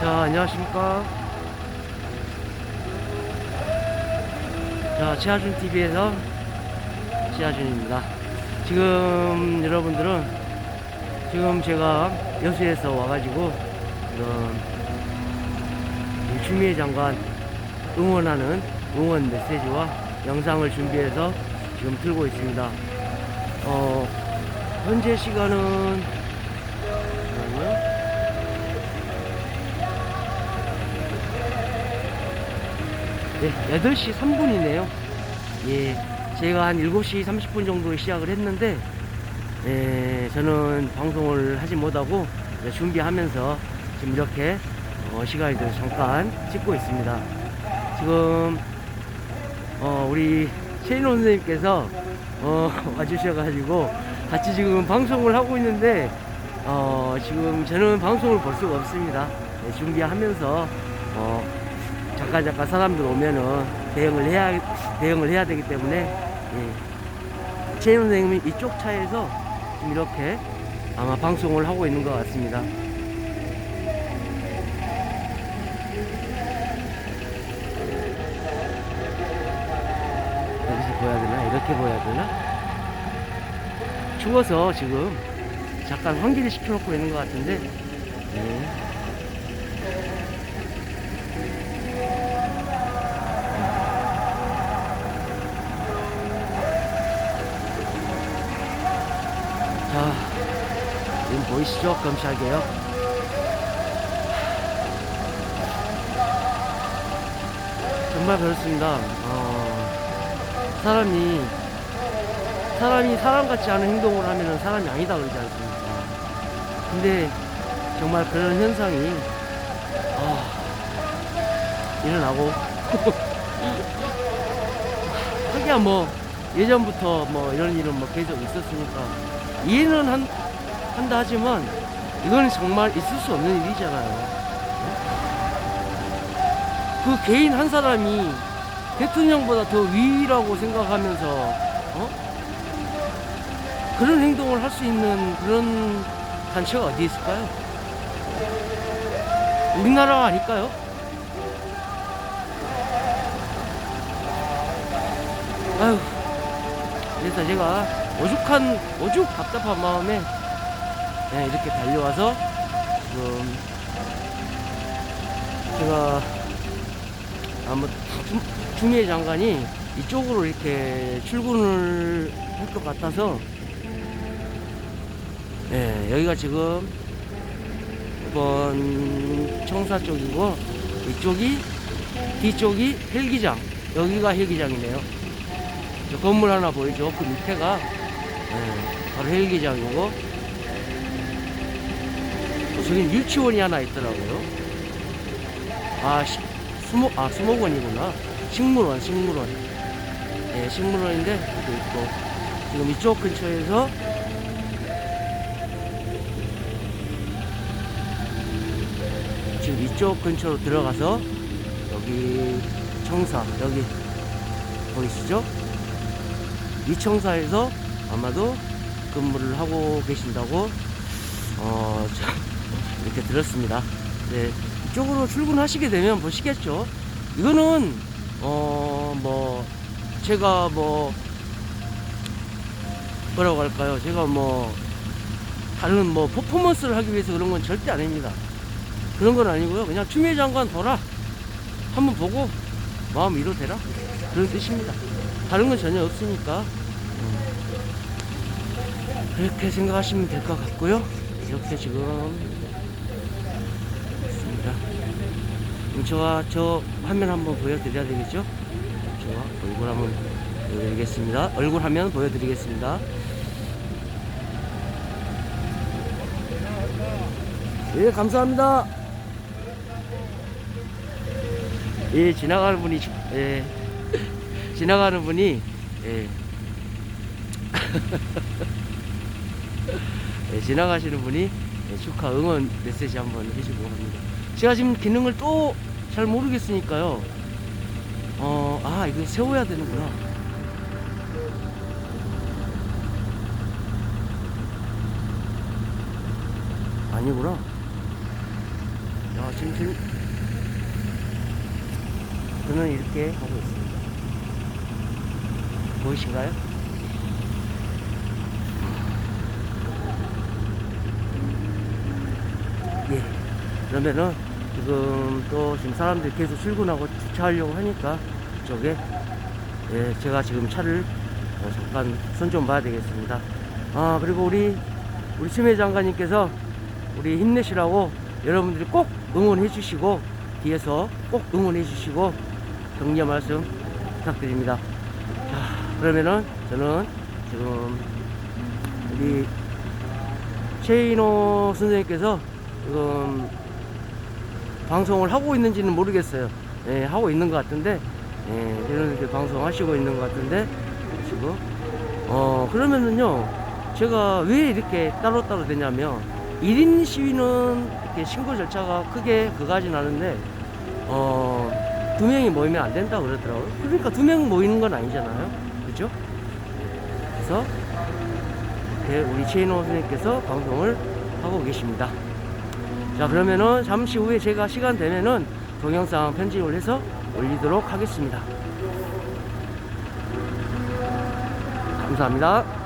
자, 안녕하십니까. 자, 최하준 TV에서 최하준입니다. 지금 여러분들은 지금 제가 여수에서 와가지고 지금 이 추미애 장관 응원하는 응원 메시지와 영상을 준비해서 지금 틀고 있습니다. 어, 현재 시간은. 네, 8시 3분이네요. 예, 제가 한 7시 30분 정도에 시작을 했는데, 예, 저는 방송을 하지 못하고 준비하면서 지금 이렇게 어, 돼서 잠깐 찍고 있습니다. 지금, 어, 우리 최인호 선생님께서 어, 와주셔가지고 같이 지금 방송을 하고 있는데, 어, 지금 저는 방송을 볼 수가 없습니다. 네, 준비하면서, 어, 잠깐 잠깐 사람들 오면은 대응을 해야 대응을 해야 되기 때문에 예. 최 선생님이 이쪽 차에서 이렇게 아마 방송을 하고 있는 것 같습니다. 보여야 되나? 이렇게 보여야 되나? 추워서 지금 잠깐 환기를 시켜놓고 있는 것 같은데 예. 자, 지금 보이시죠? 검찰개혁. 정말 그렇습니다. 어, 사람이, 사람이 사람 같지 않은 행동을 하면 사람이 아니다 그러지 않습니까? 근데 정말 그런 현상이, 아, 일어나고. 하기야 뭐, 예전부터 뭐 이런 일은 뭐 계속 있었으니까 이해는 한, 한다 하지만 이건 정말 있을 수 없는 일이잖아요. 그 개인 한 사람이 대통령보다 더 위라고 생각하면서 어? 그런 행동을 할 수 있는 그런 단체가 어디 있을까요? 우리나라 아닐까요? 아휴 그래서 제가 오죽한 오죽 답답한 마음에 네, 이렇게 달려와서 지금 제가 아마 주- 주미애 장관이 이쪽으로 이렇게 출근을 할 것 같아서 네, 여기가 지금 이번 청사 쪽이고 이쪽이 뒤쪽이 헬기장 여기가 헬기장이네요 저 건물 하나 보이죠? 그 밑에가 예, 바로 헬기장이고 어, 저기 유치원이 하나 있더라고요. 아 시, 수목 아 수목원이구나. 식물원 식물원. 예, 식물원인데 여기 있고 지금 이쪽 근처에서 지금 이쪽 근처로 들어가서 여기 청사 여기 보이시죠? 이 청사에서 아마도 근무를 하고 계신다고 어, 저, 이렇게 들었습니다. 네, 이쪽으로 출근하시게 되면 보시겠죠. 이거는 어, 뭐 제가 뭐 뭐라고 할까요? 제가 뭐 다른 뭐 퍼포먼스를 하기 위해서 그런 건 절대 아닙니다. 그런 건 아니고요. 그냥 추미애 장관 보라. 한번 보고 마음 위로 되라. 그런 뜻입니다. 다른 건 전혀 없으니까 음. 그렇게 생각하시면 될 것 같고요. 이렇게 지금 있습니다. 그럼 저와 저 화면 한번 보여드려야 되겠죠? 저와 얼굴 한번 보여드리겠습니다. 얼굴 화면 보여드리겠습니다. 예, 감사합니다. 예, 지나가는 분이, 예, 지나가는 분이, 예, 예, 지나가시는 분이 예, 축하 응원 메시지 한번 해주고 합니다. 제가 지금 기능을 또 잘 모르겠으니까요. 어, 아, 이거 세워야 되는구나. 아니구나. 야, 지금, 지금. 저는 이렇게 하고 있습니다. 보이신가요? 예. 그러면은, 지금 또 지금 사람들이 계속 출근하고 주차하려고 하니까 이쪽에 예, 제가 지금 차를 어, 잠깐 손 좀 봐야 되겠습니다. 아, 그리고 우리 우리 추미애 장관님께서 우리 힘내시라고 여러분들이 꼭 응원해 주시고 뒤에서 꼭 응원해 주시고 격려 말씀 부탁드립니다. 자, 그러면은 저는 지금 우리 최인호 선생님께서 지금 방송을 하고 있는지는 모르겠어요. 예, 하고 있는 것 같은데, 예, 이렇게 방송하시고 있는 것 같은데, 지금. 어, 그러면은요, 제가 왜 이렇게 따로따로 되냐면, 1인 시위는 이렇게 신고 절차가 크게 그거하진 않은데, 어, 두 명이 모이면 안 된다고 그러더라고요. 그러니까 두 명 모이는 건 아니잖아요. 그죠? 그래서, 우리 최인호 선생님께서 방송을 하고 계십니다. 자 그러면은 잠시 후에 제가 시간 되면은 동영상 편집을 해서 올리도록 하겠습니다. 감사합니다.